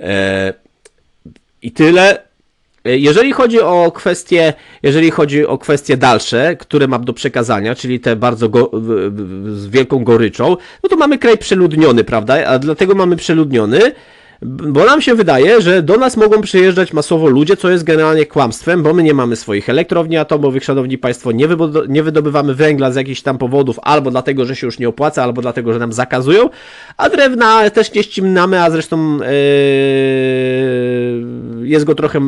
E, I tyle. E, Jeżeli chodzi o kwestie, jeżeli chodzi o kwestie dalsze, które mam do przekazania, czyli te bardzo go, z wielką goryczą, no to mamy kraj przeludniony, prawda? A dlatego mamy przeludniony, bo nam się wydaje, że do nas mogą przyjeżdżać masowo ludzie, co jest generalnie kłamstwem, bo my nie mamy swoich elektrowni atomowych, szanowni państwo, nie, nie wydobywamy węgla z jakichś tam powodów, albo dlatego, że się już nie opłaca, albo dlatego, że nam zakazują, a drewna też nie ściemnamy, a zresztą yy, jest go trochę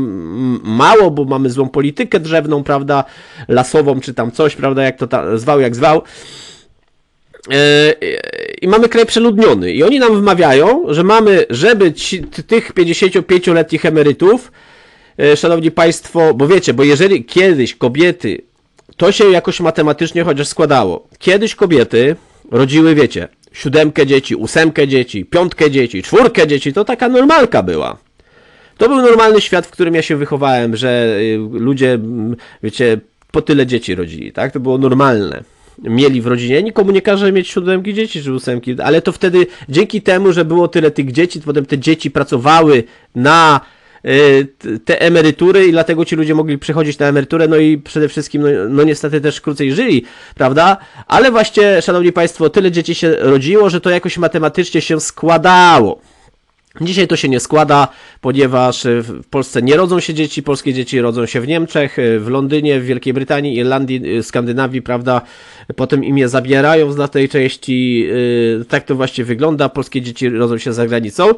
mało, bo mamy złą politykę drzewną, prawda, lasową, czy tam coś, prawda, jak to ta, zwał, jak zwał. Yy, I mamy kraj przeludniony. I oni nam wmawiają, że mamy, żeby ci, tych 55-letnich emerytów, yy, szanowni państwo, bo wiecie, bo jeżeli kiedyś kobiety, to się jakoś matematycznie chociaż składało. Kiedyś kobiety rodziły, wiecie, siódemkę dzieci, ósemkę dzieci, piątkę dzieci, czwórkę dzieci, to taka normalka była. To był normalny świat, w którym ja się wychowałem, że y, ludzie, mm, wiecie, po tyle dzieci rodzili, tak? To było normalne. Mieli w rodzinie, nikomu nie każe mieć siódemki dzieci czy ósemki, ale to wtedy dzięki temu, że było tyle tych dzieci, to potem te dzieci pracowały na y, te emerytury i dlatego ci ludzie mogli przechodzić na emeryturę, no i przede wszystkim, no, no niestety też krócej żyli, prawda? Ale właśnie, szanowni państwo, tyle dzieci się rodziło, że to jakoś matematycznie się składało. Dzisiaj to się nie składa, ponieważ y, w Polsce nie rodzą się dzieci, polskie dzieci rodzą się w Niemczech, y, w Londynie, w Wielkiej Brytanii, Irlandii, y, Skandynawii, prawda? Potem im je zabierają z tej części. Tak to właśnie wygląda. Polskie dzieci rodzą się za granicą.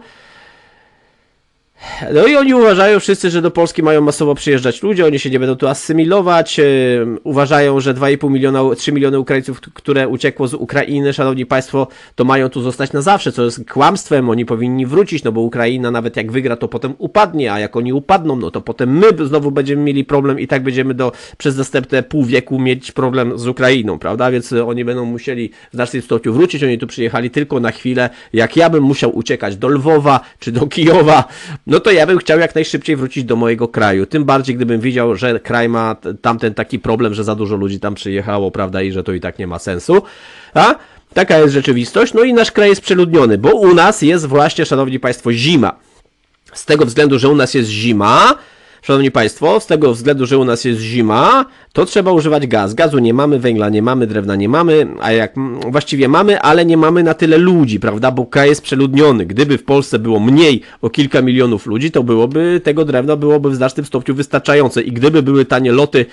No i oni uważają wszyscy, że do Polski mają masowo przyjeżdżać ludzie, oni się nie będą tu asymilować. Uważają, że 2,5 miliona, 3 miliony Ukraińców, które uciekło z Ukrainy, szanowni państwo, to mają tu zostać na zawsze, co jest kłamstwem. Oni powinni wrócić, no bo Ukraina nawet jak wygra, to potem upadnie, a jak oni upadną, no to potem my znowu będziemy mieli problem i tak będziemy do, przez następne pół wieku mieć problem z Ukrainą, prawda? Więc y, oni będą musieli w znacznym stopniu wrócić. Oni tu przyjechali tylko na chwilę. Jak ja bym musiał uciekać do Lwowa czy do Kijowa, no to ja bym chciał jak najszybciej wrócić do mojego kraju. Tym bardziej, gdybym widział, że kraj ma tamten taki problem, że za dużo ludzi tam przyjechało, prawda, i że to i tak nie ma sensu. A? Taka jest rzeczywistość. No i nasz kraj jest przeludniony, bo u nas jest właśnie, szanowni państwo, zima. Z tego względu, że u nas jest zima, szanowni państwo, z tego względu, że u nas jest zima, to trzeba używać gaz. Gazu nie mamy, węgla nie mamy, drewna nie mamy, a jak mm, właściwie mamy, ale nie mamy na tyle ludzi, prawda? Bo kraj jest przeludniony. Gdyby w Polsce było mniej o kilka milionów ludzi, to byłoby tego drewna byłoby w znacznym stopniu wystarczające. I gdyby były tanie loty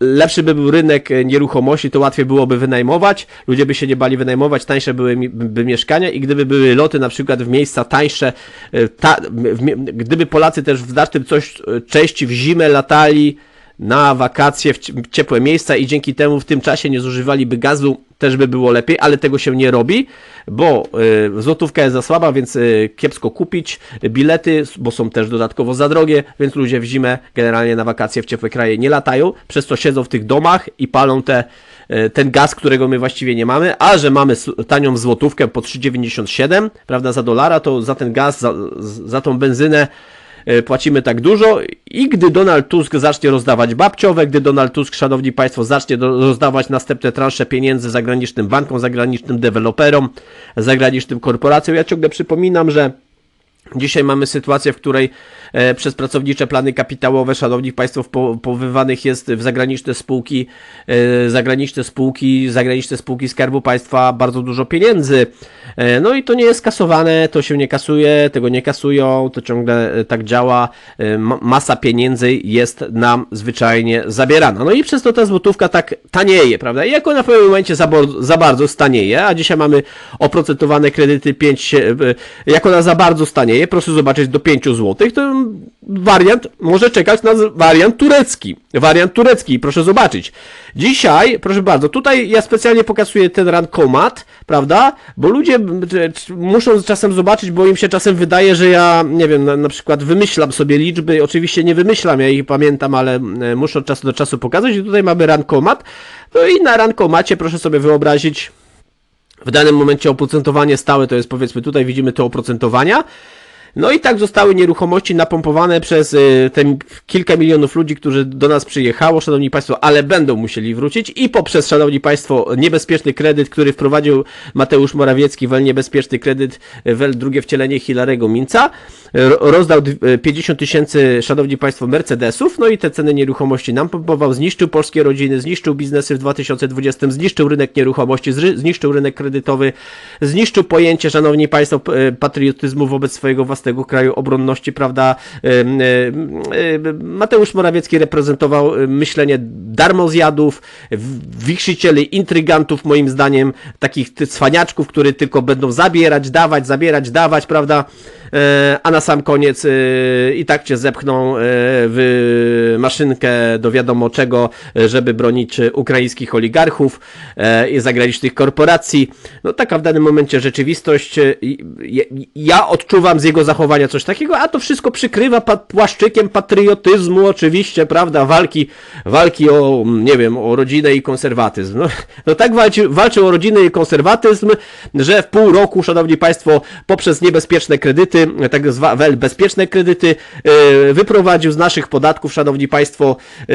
lepszy by był rynek e, nieruchomości, to łatwiej byłoby wynajmować, ludzie by się nie bali wynajmować, tańsze były mi- by mieszkania i gdyby były loty na przykład w miejsca tańsze, e, ta, w, gdyby Polacy też w znacznym coś e, części w zimę latali na wakacje w cie- ciepłe miejsca i dzięki temu w tym czasie nie zużywaliby gazu, też by było lepiej, ale tego się nie robi, bo y, złotówka jest za słaba, więc y, kiepsko kupić bilety, bo są też dodatkowo za drogie, więc ludzie w zimę generalnie na wakacje w ciepłe kraje nie latają, przez to siedzą w tych domach i palą te, y, ten gaz, którego my właściwie nie mamy, a że mamy tanią złotówkę po 3,97, prawda, za dolara, to za ten gaz, za, za tą benzynę płacimy tak dużo i gdy Donald Tusk zacznie rozdawać babciowe, gdy Donald Tusk, szanowni państwo, zacznie rozdawać następne transze pieniędzy zagranicznym bankom, zagranicznym deweloperom, zagranicznym korporacjom, ja ciągle przypominam, że Dzisiaj mamy sytuację, w której e, przez pracownicze plany kapitałowe, szanowni państwo, po, powywanych jest w zagraniczne spółki, e, zagraniczne spółki, zagraniczne spółki Skarbu Państwa bardzo dużo pieniędzy. E, no i to nie jest kasowane, to się nie kasuje, tego nie kasują, to ciągle e, tak działa. E, ma, masa pieniędzy jest nam zwyczajnie zabierana. No i przez to ta złotówka tak tanieje, prawda? I jak ona w pewnym momencie za, za bardzo stanieje, a dzisiaj mamy oprocentowane kredyty 5, e, jak ona za bardzo stanieje, proszę zobaczyć do 5 zł, to wariant może czekać na wariant turecki. Wariant turecki, proszę zobaczyć. Dzisiaj, proszę bardzo, tutaj ja specjalnie pokazuję ten rankomat, prawda? Bo ludzie muszą czasem zobaczyć, bo im się czasem wydaje, że ja, nie wiem, na, na przykład wymyślam sobie liczby. Oczywiście nie wymyślam, ja ich pamiętam, ale muszę od czasu do czasu pokazać. I tutaj mamy rankomat. No i na rankomacie proszę sobie wyobrazić, w danym momencie oprocentowanie stałe to jest powiedzmy tutaj widzimy te oprocentowania. No i tak zostały nieruchomości napompowane przez y, te kilka milionów ludzi, którzy do nas przyjechało, szanowni państwo, ale będą musieli wrócić. I poprzez, szanowni państwo, niebezpieczny kredyt, który wprowadził Mateusz Morawiecki, wel niebezpieczny kredyt, wel drugie wcielenie Hilarego Minca, ro- rozdał d- 50 tysięcy, szanowni państwo, Mercedesów, no i te ceny nieruchomości nam pompował, zniszczył polskie rodziny, zniszczył biznesy w 2020, zniszczył rynek nieruchomości, zniszczył rynek kredytowy, zniszczył pojęcie, szanowni państwo, patriotyzmu wobec swojego własnego kraju, obronności, prawda? Mateusz Morawiecki reprezentował myślenie darmozjadów, wichrzycieli, intrygantów, moim zdaniem, takich cwaniaczków, które tylko będą zabierać, dawać, zabierać, dawać, prawda? E, A na sam koniec e, i tak cię zepchną e, w maszynkę do wiadomo czego, żeby bronić ukraińskich oligarchów i zagranicznych korporacji. No taka w danym momencie rzeczywistość. Ja odczuwam z jego zachowania coś takiego, a to wszystko przykrywa płaszczykiem patriotyzmu oczywiście, prawda, walki, walki o, nie wiem, o rodzinę i konserwatyzm. No, no tak walczy, walczył o rodzinę i konserwatyzm, że w pół roku, szanowni państwo, poprzez niebezpieczne kredyty, tak zwane bezpieczne kredyty, e, wyprowadził z naszych podatków, szanowni państwo, e,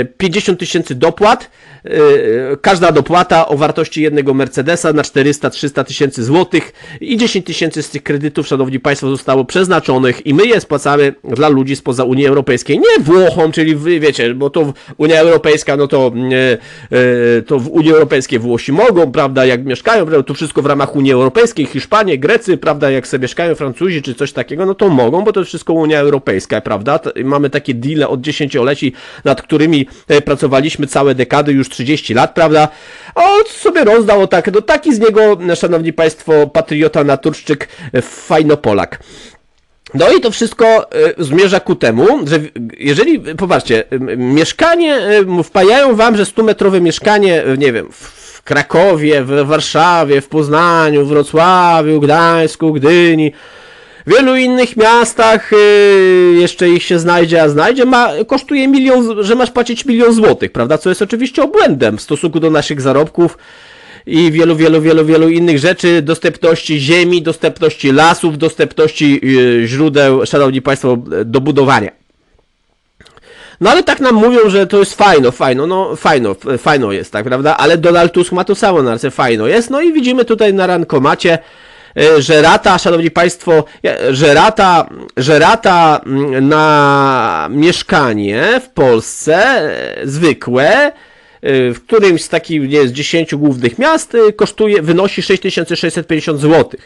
e, 50 tysięcy dopłat. E, Każda dopłata o wartości jednego Mercedesa na 400-300 tysięcy złotych i 10 tysięcy z tych kredytów, szanowni państwo, zostało przeznaczonych i my je spłacamy dla ludzi spoza Unii Europejskiej. Nie Włochom, czyli wy wiecie, bo to Unia Europejska, no to, e, e, to w Unii Europejskiej Włosi mogą, prawda, jak mieszkają, to wszystko w ramach Unii Europejskiej, Hiszpanie, Grecy, prawda, jak sobie mieszkają Francuzi czy coś takiego, no to mogą, bo to jest wszystko Unia Europejska, prawda? Mamy takie deale od dziesięcioleci, nad którymi e, pracowaliśmy całe dekady, już 30 lat, prawda? A on sobie rozdał tak, no taki z niego, szanowni państwo, patriota, naturszczyk, e, fajnopolak. No i to wszystko e, zmierza ku temu, że jeżeli, popatrzcie, mieszkanie, e, wpajają wam, że 100-metrowe mieszkanie, e, nie wiem, w Krakowie, w Warszawie, w Poznaniu, w Wrocławiu, Gdańsku, Gdyni, w wielu innych miastach, e, jeszcze ich się znajdzie, a znajdzie, ma, kosztuje milion, że masz płacić milion złotych, prawda, co jest oczywiście obłędem w stosunku do naszych zarobków i wielu, wielu, wielu, wielu innych rzeczy, dostępności ziemi, dostępności lasów, dostępności yy, źródeł, szanowni państwo, do budowania. No ale tak nam mówią, że to jest fajno, fajno, no fajno, fajno jest, tak, prawda? Ale Donald Tusk ma to samo na ręce, fajno jest. No i widzimy tutaj na rankomacie, e, że rata, szanowni państwo, e, że rata, mm, na mieszkanie w Polsce e, zwykłe, y, w którymś z takich, nie z 10 głównych miast kosztuje, wynosi 6650 zł.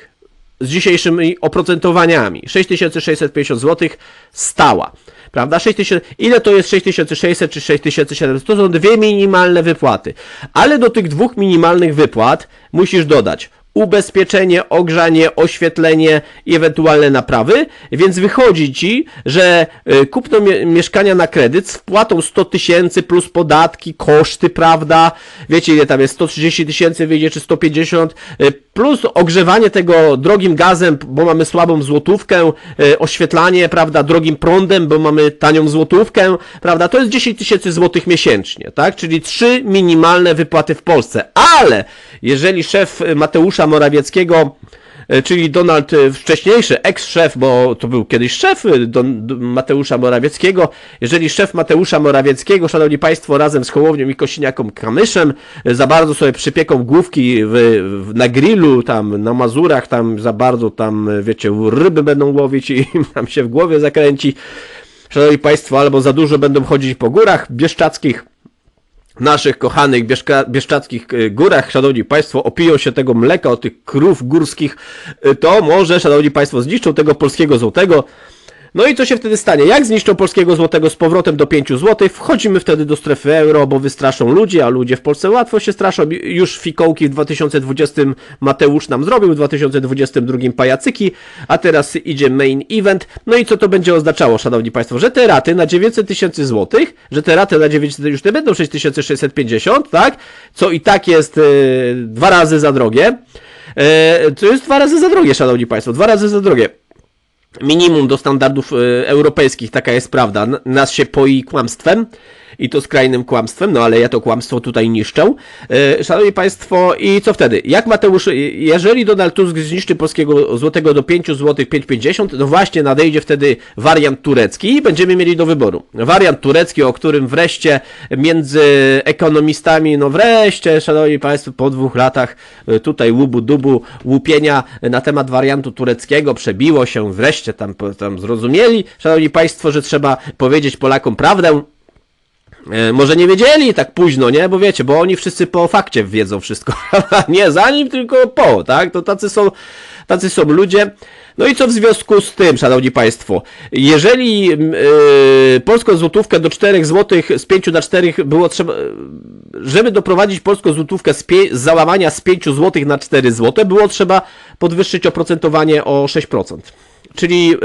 Z dzisiejszymi oprocentowaniami. 6650 zł stała. Prawda? 6000, ile to jest 6600 czy 6700? To są dwie minimalne wypłaty. Ale do tych dwóch minimalnych wypłat musisz dodać ubezpieczenie, ogrzanie, oświetlenie i ewentualne naprawy, więc wychodzi ci, że y, kupno mie- mieszkania na kredyt z wpłatą 100 tysięcy plus podatki, koszty, prawda? Wiecie ile tam jest? 130 tysięcy wyjdzie czy 150 y, plus ogrzewanie tego drogim gazem, bo mamy słabą złotówkę, y, oświetlanie, prawda, drogim prądem, bo mamy tanią złotówkę, prawda? To jest 10 tysięcy złotych miesięcznie, tak? Czyli trzy minimalne wypłaty w Polsce. Ale jeżeli szef Mateusza Morawieckiego e, czyli Donald, e, wcześniejszy ex-szef, bo to był kiedyś szef e, Don, Mateusza Morawieckiego. Jeżeli szef Mateusza Morawieckiego, szanowni państwo, razem z Hołownią i Kosiniaką Kamyszem za bardzo sobie przypieką główki w, w, na grillu, tam na Mazurach, tam za bardzo tam, wiecie, ryby będą łowić i tam się w głowie zakręci. Szanowni państwo, albo za dużo będą chodzić po górach bieszczadzkich, naszych kochanych bieszka, bieszczadzkich e, górach, szanowni państwo, opiją się tego mleka od tych krów górskich, e, to może, szanowni państwo, zniszczą tego polskiego złotego. No i co się wtedy stanie? Jak zniszczą polskiego złotego z powrotem do 5 zł? Wchodzimy wtedy do strefy euro, bo wystraszą ludzi, a ludzie w Polsce łatwo się straszą. Już fikołki w 2020 Mateusz nam zrobił, w 2022 pajacyki, a teraz idzie main event. No i co to będzie oznaczało, szanowni państwo? Że te raty na 900 tysięcy złotych, że te raty na 900 już nie będą 6650, tak? Co i tak jest e, dwa razy za drogie. E, to jest dwa razy za drogie, szanowni państwo, dwa razy za drogie minimum do standardów e, europejskich, taka jest prawda. Nas się poi kłamstwem. I to skrajnym kłamstwem, no ale ja to kłamstwo tutaj niszczę. E, Szanowni Państwo, i co wtedy? Jak Mateusz, jeżeli Donald Tusk zniszczy polskiego złotego do 5 zł 5,50, no właśnie nadejdzie wtedy wariant turecki i będziemy mieli do wyboru. Wariant turecki, o którym wreszcie między ekonomistami, no wreszcie, Szanowni Państwo, po dwóch latach e, tutaj łubu dubu, łupienia na temat wariantu tureckiego przebiło się, wreszcie tam, tam zrozumieli, Szanowni Państwo, że trzeba powiedzieć Polakom prawdę, E, Może nie wiedzieli tak późno, nie? Bo wiecie, bo oni wszyscy po fakcie wiedzą wszystko. nie zanim, tylko po, tak? To tacy są, tacy są ludzie. No i co w związku z tym, szanowni państwo? Jeżeli yy, polską złotówkę do 4 zł z 5 na 4 było trzeba, żeby doprowadzić polską złotówkę z, pie, z załamania z 5 zł na 4 zł, było trzeba podwyższyć oprocentowanie o 6%. Czyli yy,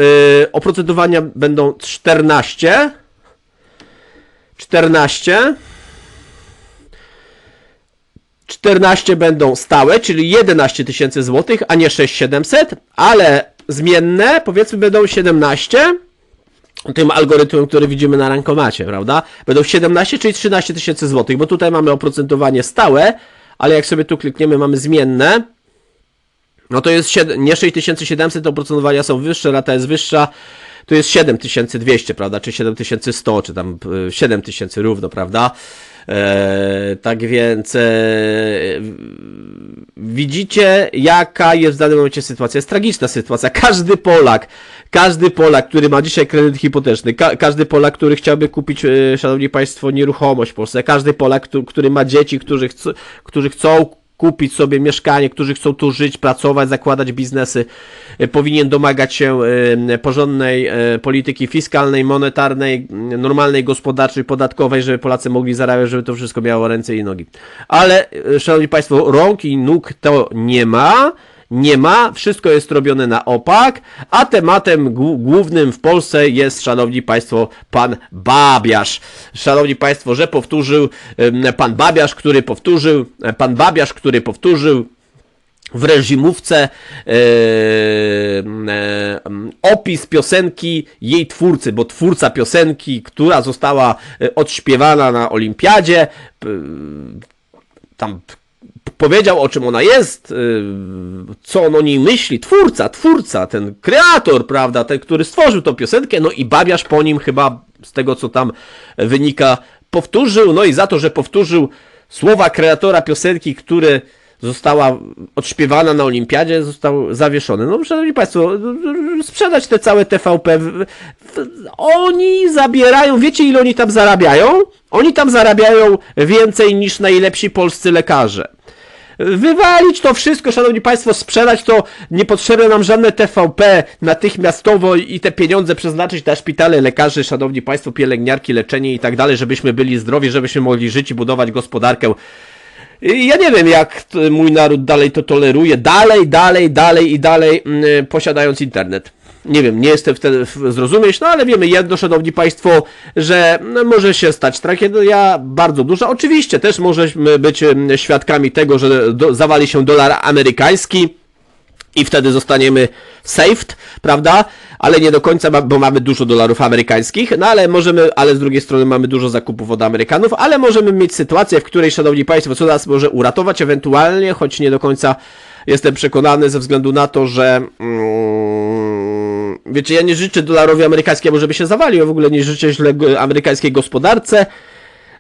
oprocentowania będą 14, 14. 14 będą stałe, czyli 11 tysięcy złotych, a nie 6700, ale zmienne powiedzmy będą 17 tym algorytmem, który widzimy na rankomacie, prawda? Będą 17, czyli 13 tysięcy złotych, bo tutaj mamy oprocentowanie stałe, ale jak sobie tu klikniemy, mamy zmienne, no to jest 7, nie 6700, to oprocentowania są wyższe, rata jest wyższa, to jest 7200, prawda, czy 7100, czy tam 7000 równo, prawda? E, tak więc e, widzicie, jaka jest w danym momencie sytuacja. Jest tragiczna sytuacja. Każdy Polak, każdy Polak, który ma dzisiaj kredyt hipoteczny, ka każdy Polak, który chciałby kupić, e, szanowni państwo, nieruchomość w Polsce, każdy Polak, który, który ma dzieci, którzy, chc którzy chcą kupić sobie mieszkanie, którzy chcą tu żyć, pracować, zakładać biznesy, e, powinien domagać się e, porządnej e, polityki fiskalnej, monetarnej, normalnej, gospodarczej, podatkowej, żeby Polacy mogli zarabiać, żeby to wszystko miało ręce i nogi. Ale, szanowni państwo, rąk i nóg to nie ma nie ma, wszystko jest robione na opak, a tematem głównym w Polsce jest, szanowni państwo, pan Babiarz. Szanowni państwo, że powtórzył pan Babiarz, który powtórzył, pan Babiarz, który powtórzył w reżimówce e, e, opis piosenki jej twórcy, bo twórca piosenki, która została e, odśpiewana na olimpiadzie, tam powiedział o czym ona jest, y, co on o niej myśli, twórca, twórca, ten kreator, prawda, ten, który stworzył tą piosenkę, no i Babiarz po nim chyba z tego, co tam wynika, powtórzył, no i za to, że powtórzył słowa kreatora piosenki, które została odśpiewana na olimpiadzie, został zawieszony. No, szanowni państwo, sprzedać te całe TVP, oni zabierają, wiecie ile oni tam zarabiają? Oni tam zarabiają więcej niż najlepsi polscy lekarze. Wywalić to wszystko, szanowni państwo, sprzedać to, niepotrzebne nam żadne TVP natychmiastowo i te pieniądze przeznaczyć na szpitale, lekarzy, szanowni państwo, pielęgniarki, leczenie i tak dalej, żebyśmy byli zdrowi, żebyśmy mogli żyć i budować gospodarkę. Ja nie wiem, jak mój naród dalej to toleruje, dalej, dalej, dalej i dalej, mm, posiadając internet nie wiem, nie jestem wtedy zrozumieć, no ale wiemy jedno, szanowni państwo, że no, może się stać tragedia bardzo duża. Oczywiście też możemy być świadkami tego, że do, zawali się dolar amerykański i wtedy zostaniemy saved, prawda? Ale nie do końca, bo mamy dużo dolarów amerykańskich, no ale możemy, ale z drugiej strony mamy dużo zakupów od Amerykanów, ale możemy mieć sytuację, w której, szanowni państwo, co nas może uratować ewentualnie, choć nie do końca jestem przekonany ze względu na to, że mm, wiecie, ja nie życzę dolarowi amerykańskiemu, żeby się zawalił, ja w ogóle nie życzę źle amerykańskiej gospodarce,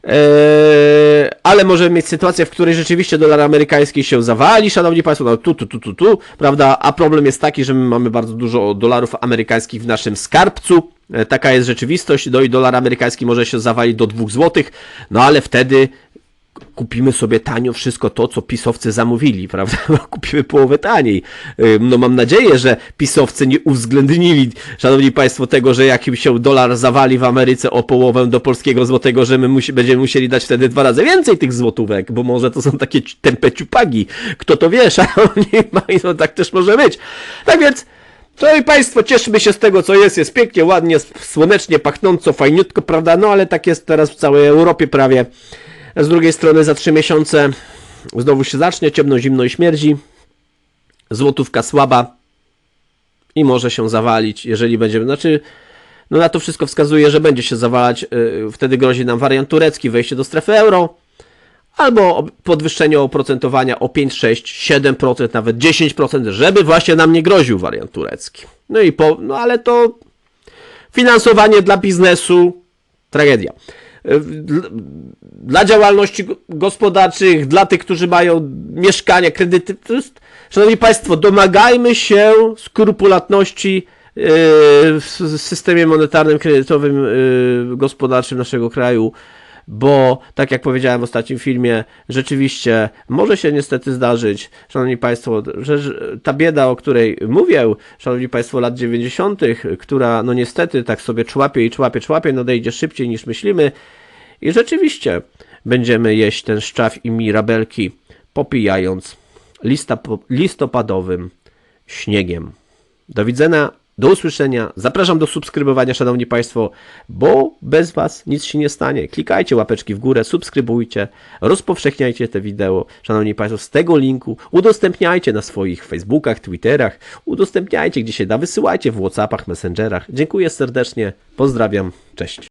Eee, ale możemy mieć sytuację, w której rzeczywiście dolar amerykański się zawali, szanowni państwo, no tu, tu, tu, tu, tu, prawda, a problem jest taki, że my mamy bardzo dużo dolarów amerykańskich w naszym skarbcu, e, taka jest rzeczywistość, no i dolar amerykański może się zawalić do 2 zł, no ale wtedy kupimy sobie tanio wszystko to, co pisowcy zamówili, prawda? No, kupimy połowę taniej. No mam nadzieję, że pisowcy nie uwzględnili, szanowni państwo, tego, że jak się dolar zawali w Ameryce o połowę do polskiego złotego, że my musi, będziemy musieli dać wtedy dwa razy więcej tych złotówek, bo może to są takie tempe ciupagi. Kto to wie, szanowni państwo, tak też może być. Tak więc, Szanowni Państwo, cieszmy się z tego, co jest. Jest pięknie, ładnie, słonecznie, pachnąco, fajniutko, prawda? No ale tak jest teraz w całej Europie prawie. Z drugiej strony za trzy miesiące znowu się zacznie, ciemno, zimno i śmierdzi. Złotówka słaba i może się zawalić, jeżeli będziemy, znaczy No na to wszystko wskazuje, że będzie się zawalać, yy, wtedy grozi nam wariant turecki, wejście do strefy euro, albo podwyższenie oprocentowania o 5, 6, 7%, nawet 10%, żeby właśnie nam nie groził wariant turecki. No i po, no ale to finansowanie dla biznesu, tragedia. Y, Dla, działalności go- gospodarczych, dla tych, którzy mają mieszkania, kredyty, to jest, Szanowni Państwo, domagajmy się skrupulatności yy, w systemie monetarnym, kredytowym, yy, gospodarczym naszego kraju, bo tak jak powiedziałem w ostatnim filmie, rzeczywiście może się niestety zdarzyć, Szanowni Państwo, że ta bieda, o której mówię, Szanowni Państwo, lat 90., która no niestety tak sobie człapie i człapie, człapie, nadejdzie szybciej niż myślimy i rzeczywiście będziemy jeść ten szczaw i mirabelki, popijając listopadowym śniegiem. Do widzenia, do usłyszenia. Zapraszam do subskrybowania, szanowni państwo, bo bez was nic się nie stanie. Klikajcie łapeczki w górę, subskrybujcie, rozpowszechniajcie te wideo, szanowni państwo, z tego linku. Udostępniajcie na swoich Facebookach, Twitterach, udostępniajcie gdzie się da, wysyłajcie w Whatsappach, Messengerach. Dziękuję serdecznie, pozdrawiam, cześć.